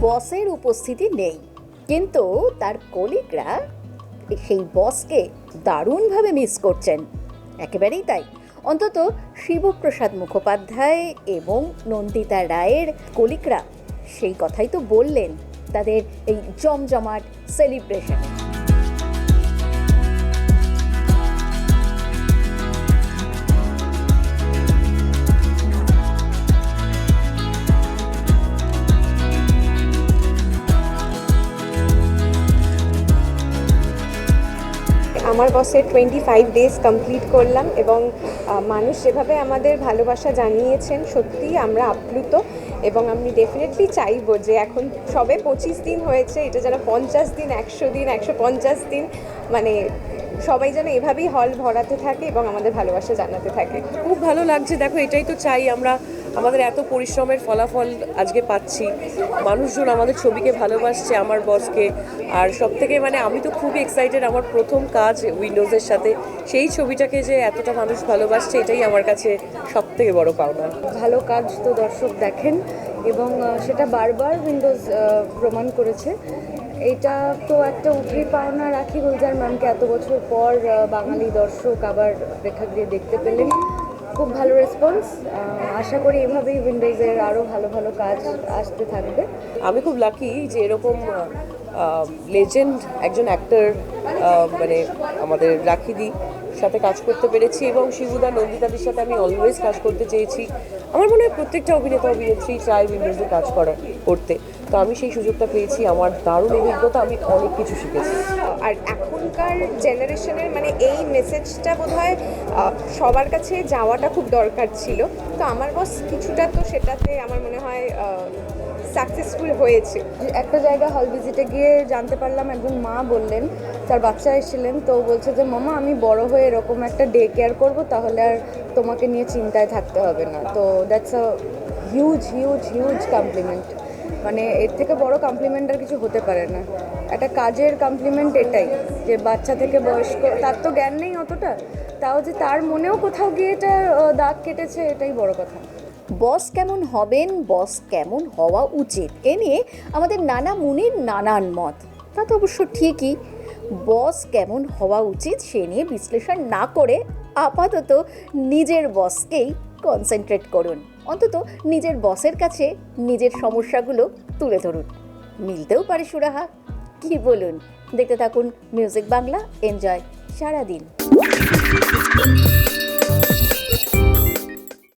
বসের উপস্থিতি নেই। কিন্তু তার কলিগরা সেই বসকে দারুণভাবে মিস করছেন। একেবারেই তাই। অন্তত শিবপ্রসাদ মুখোপাধ্যায় এবং নন্দিতা রায়ের কলিকরা সেই কথাই তো বললেন, তাদের এই জমজমাট সেলিব্রেশন আমার বসের টোয়েন্টি ফাইভ ডেজ কমপ্লিট করলাম এবং মানুষ যেভাবে আমাদের ভালোবাসা জানিয়েছেন, সত্যিই আমরা আপ্লুত এবং আমি ডেফিনেটলি চাইব যে এখন সবে পঁচিশ দিন হয়েছে, এটা যেন পঞ্চাশ দিন, একশো দিন, একশো পঞ্চাশ দিন মানে সবাই যেন এভাবেই হল ভরাতে থাকে এবং আমাদের ভালোবাসা জানাতে থাকে। খুব ভালো লাগছে, দেখো এটাই তো চাই আমরা আমাদের এত পরিশ্রমের ফলাফল আজকে পাচ্ছি। মানুষজন আমাদের ছবিকে ভালোবাসছে, আমার বসকে। আর সব থেকে মানে আমি তো খুবই এক্সাইটেড আমার প্রথম কাজ উইন্ডোজের সাথে। সেই ছবিটাকে যে এতটা মানুষ ভালোবাসছে, এটাই আমার কাছে সব থেকে বড় পাওনা। ভালো কাজ তো দর্শক দেখেন এবং সেটা বারবার উইন্ডোজ প্রমাণ করেছে। এটা তো একটা উপরি পাওনা রাখি গুলজার ম্যামকে এত বছর পর বাঙালি দর্শক আবার প্রেক্ষাগৃহে দেখতে পেলেন। খুব ভালো রেসপন্স আশা করি এভাবেই উইন্ডোজের আরও ভালো ভালো কাজ আসতে থাকবে। আমি খুব লাকি যে এরকম লেজেন্ড একজন অ্যাক্টর মানে আমাদের রাখিদি সাথে কাজ করতে পেরেছি এবং শিবুদা নন্দিতাদের সাথে আমি অলওয়েজ কাজ করতে চেয়েছি। আমার মনে হয় প্রত্যেকটা অভিনেতা, অভিনেত্রী চায় উইন্ডোজে কাজ করা, করতে। তো আমি সেই সুযোগটা পেয়েছি আমার দারুণ অভিজ্ঞতা আমি অনেক কিছু শিখেছি। আর এখনকার জেনারেশনের মানে এই মেসেজটা বোধ হয় সবার কাছে যাওয়াটা খুব দরকার ছিল। তো আমার বস কিছুটা তো সেটাতে আমার মনে হয় সাকসেসফুল হয়েছে। একটা জায়গা হল ভিজিটে গিয়ে জানতে পারলাম একজন মা বললেন তার বাচ্চা এসেছিলেন তো বলছে যে মামা আমি বড় হয়ে এরকম একটা ডে কেয়ার করব তাহলে আর তোমাকে নিয়ে চিন্তায় থাকতে হবে না। তো that's a huge huge huge compliment মানে এর থেকে বড় কমপ্লিমেন্ট আর কিছু হতে পারে না। একটা কাজের কমপ্লিমেন্ট এটাই, যে বাচ্চা থেকে বয়স্ক, তার তো জ্ঞান নেই অতটা, তাও যে তার মনেও কোথাও গিয়ে এটা দাগ কেটেছে, এটাই বড় কথা। বস কেমন হবেন, বস কেমন হওয়া উচিত? এ নিয়ে আমাদের নানা মুনির নানান মত। তা তো অবশ্য ঠিকই। বস কেমন হওয়া উচিত, সে নিয়ে বিশ্লেষণ না করে আপাতত নিজের বসকেই কনসেন্ট্রেট করুন। অন্তত নিজের বসের কাছে নিজের সমস্যাগুলো তুলে ধরুন। মিলতেও পারে সুরাহা। কি বলুন? দেখতে থাকুন মিউজিক বাংলা এনজয় সারাদিন।